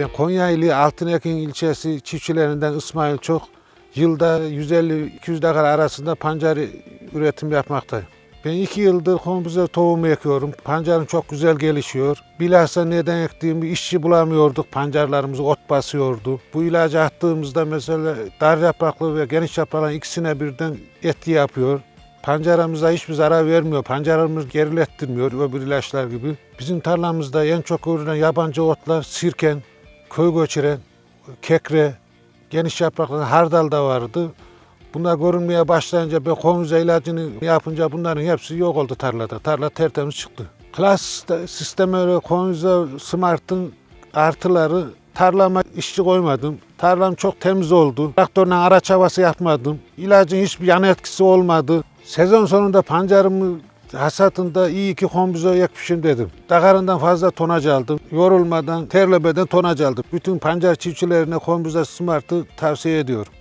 Ben Konya ili Altınekin ilçesi çiftçilerinden İsmail Çok. Yılda 150-200 dakika arasında pancar üretim yapmaktayım. Ben iki yıldır kombuza tohumu ekiyorum. Pancarım çok güzel gelişiyor. Bilhassa neden ektiğimi işçi bulamıyorduk. Pancarlarımız ot basıyordu. Bu ilacı attığımızda mesela dar yapraklı ve geniş yapraklı ikisine birden etki yapıyor. Pancarımıza hiçbir zarar vermiyor. Pancarımız gerilettirmiyor öbür ilaçlar gibi. Bizim tarlamızda en çok görülen yabancı otlar sirken, köy göçeren, kekre, geniş yapraklı hardal da vardı. Bunlar görünmeye başlayınca ben konvize ilacını yapınca bunların hepsi yok oldu tarlada. Tarla tertemiz çıktı. Klas sisteme göre konvize smart'ın artıları tarlama işçi koymadım. Tarlam çok temiz oldu. Traktörle araç havası yapmadım. İlacın hiçbir yan etkisi olmadı. Sezon sonunda pancarımı hasatında iyi ki kombizo ekmişim dedim. Dakarından fazla tonaj aldım. Yorulmadan, terlemeden tonaj aldım. Bütün pancar çiftçilerine kombizo smart'ı tavsiye ediyorum.